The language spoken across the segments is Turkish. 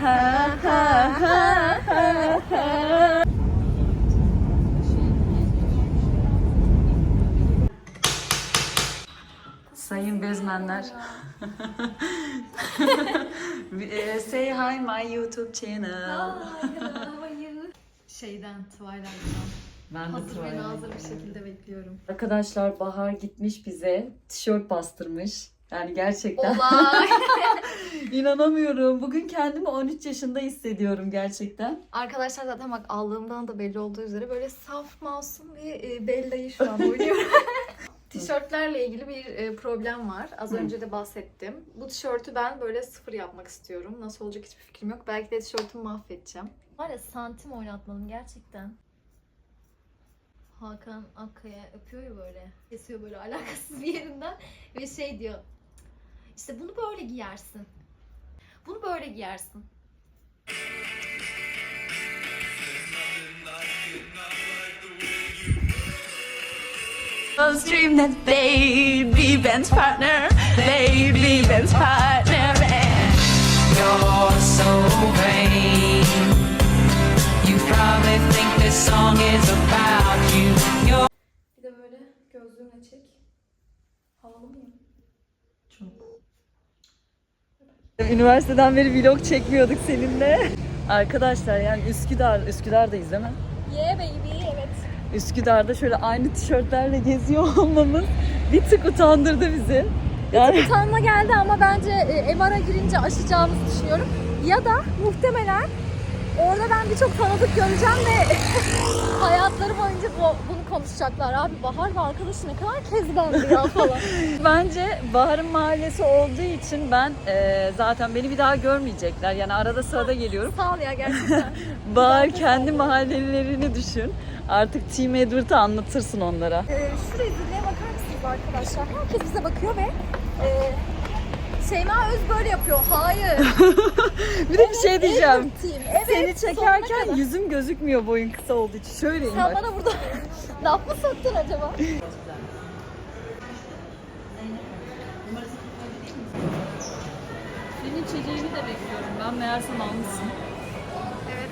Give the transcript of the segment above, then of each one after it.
Ha ha ha ha ha. Sayın bezmenler. Eh, Say hi my YouTube channel. Şeyden, Twilight'tan. Ben de Hazır ve Twilight nazır bir şekilde bekliyorum. Arkadaşlar Bahar gitmiş bize tişört bastırmış. Yani gerçekten Olay! inanamıyorum. Bugün kendimi 13 yaşında hissediyorum gerçekten. Arkadaşlar zaten bak aldığımdan da belli olduğu üzere böyle saf masum bir e, Bella'yı şu an oynuyorum. Tişörtlerle ilgili bir e, problem var. Az önce de bahsettim. Bu tişörtü ben böyle sıfır yapmak istiyorum. Nasıl olacak hiçbir fikrim yok. Belki de tişörtümü mahvedeceğim. Var ya santim oynatmadım gerçekten. Hakan Akkaya öpüyor ya böyle. Kesiyor böyle alakasız bir yerinden. Ve şey diyor. İşte bunu böyle giyersin. Bunu böyle giyersin. Those dream that be Ben's partner, be Ben's partner. and You're so vain. You probably think this song is about you. You're Bir de böyle gözlüğümle çek. Havalı mıyım? Üniversiteden beri vlog çekmiyorduk seninle. Arkadaşlar yani Üsküdar, Üsküdar'dayız değil mi? Yeah baby evet. Üsküdar'da şöyle aynı tişörtlerle geziyor olmamız bir tık utandırdı bizi. Yani Utanma geldi ama bence e, MR'a girince aşacağımızı düşünüyorum. Ya da muhtemelen orada ben birçok tanıdık göreceğim ve hayatları boyunca bu, bunu konuşacaklar. Abi Bahar ve arkadaşı ne kadar kezbandı ya falan. bence Bahar'ın mahallesi olduğu için ben e, zaten beni bir daha görmeyecekler. Yani arada sırada geliyorum. Sağ ol ya gerçekten. Bahar kendi mahallelerini düşün. Artık Team Edward'ı anlatırsın onlara. Ee, şu rezilliğe bakar mısınız arkadaşlar? Herkes bize bakıyor ve e, Şeyma Öz böyle yapıyor. Hayır. Bir de bir şey diyeceğim. Evet, Seni çekerken yüzüm gözükmüyor boyun kısa olduğu için. Şöyleyim Sen bak. bana burada laf mı soktun acaba? Senin içeceğini de bekliyorum. Ben meğersem almışsın. Evet.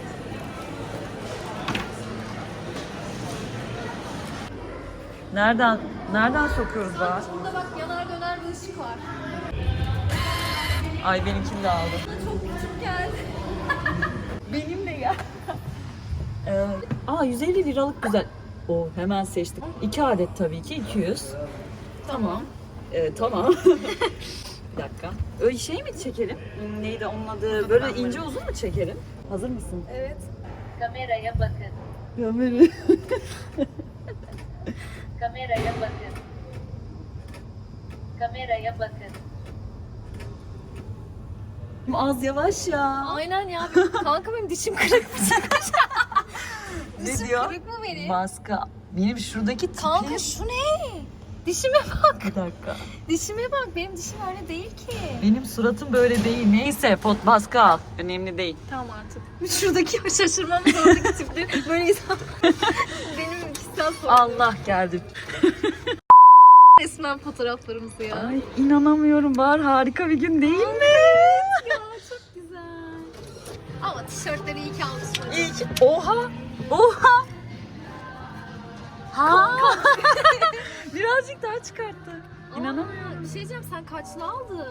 Nereden nereden sokuyoruz Bahar? Burada bak yanar döner bir ışık var. Ay benimkini de aldım. Çok küçük geldi. Benim de ya. Ee, aa 150 liralık güzel. O hemen seçtik. 2 adet tabii ki 200. Tamam. Ee, tamam. bir dakika. Öyle şey mi çekelim? Neydi onun adı? Böyle ince uzun mu çekelim? Hazır mısın? Evet. Kameraya bakın. Kamera. Kameraya bakın. Kameraya bakın. Az yavaş ya. Aynen ya. Kanka benim dişim kırık mı? Ne dişim diyor? kırık mı benim? Maska. Benim şuradaki tipi. Kanka şu ne? Dişime bak. Bir dakika. Dişime bak. Benim dişim öyle değil ki. Benim suratım böyle değil. Neyse pot maska al. Önemli değil. Tamam artık. Şuradaki o şaşırmamız oradaki tipleri böyle insan. benim kişisel sorunum. Allah geldi. Resmen fotoğraflarımızı ya. Ay inanamıyorum. Var harika bir gün değil mi? Ama tişörtleri iyi ki almışsın. İyi ki. Oha. Oha. Ha. Birazcık daha çıkarttı. İnanamıyorum. Aa, Bir şey diyeceğim sen kaçlı aldın?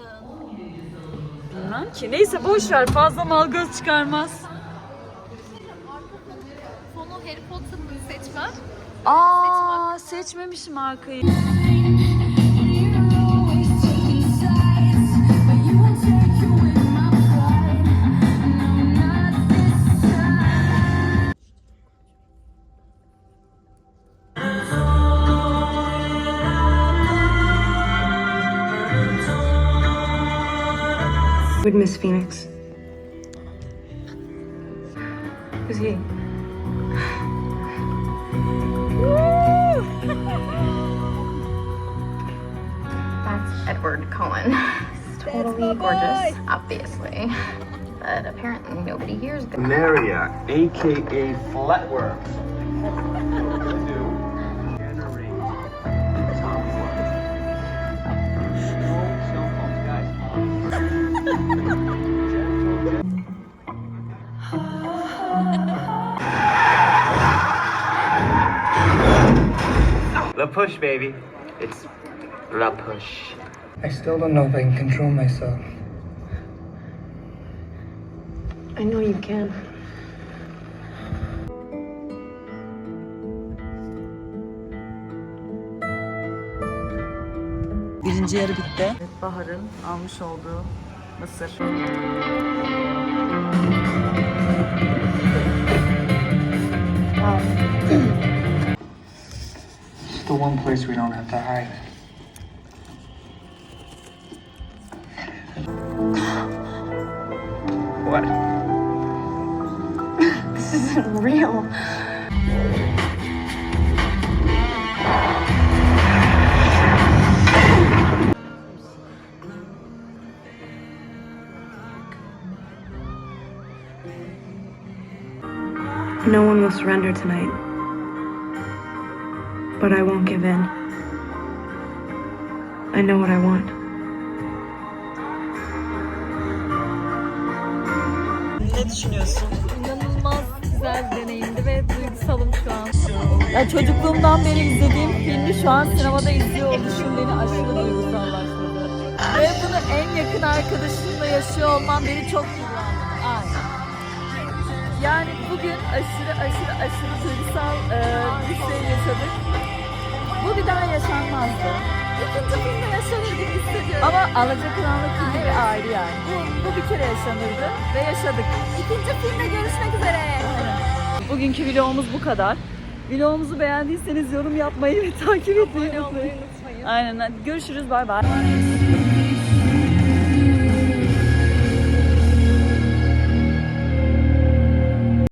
Bilmem ki. Neyse boş ver. Fazla mal göz çıkarmaz. Fonu Harry Potter'ı seçmem. Aa seçmemişim markayı. With Miss Phoenix. Who's he? That's Edward Cullen. He's totally gorgeous, obviously. But apparently nobody here's good. Marriott, aka Flatworms. La push, baby. It's la push. I still don't know if I can control myself. I know you can. Birinci yarı bitti. Evet, Bahar'ın almış olduğu mısır. One place we don't have to hide. What? This isn't real. No one will surrender tonight. But I won't give in. I know what I want. Ne düşünüyorsun? İnanılmaz güzel bir deneyimdi ve duygusalım şu an. Ya çocukluğumdan beri izlediğim filmi şu an sinemada izliyor oluşum beni aşırı duygusallaştırdı. Ve bunu en yakın arkadaşımla yaşıyor olmam beni çok duygulandırdı. Aynen. Yani bugün aşırı aşırı aşırı duygusal e, bir şey yaşadık. Yaşanmazdı. İkinci filmde yaşanır gibi hissediyorum. Ama Alacakaranlık filmi bir ayrı yani. Bu, bu bir kere yaşanırdı ve yaşadık. İkinci filmde görüşmek üzere. Bugünkü vlogumuz bu kadar. Vlogumuzu beğendiyseniz yorum yapmayı ve takip etmeyi unutmayın. Aynen. Görüşürüz. Bay bay.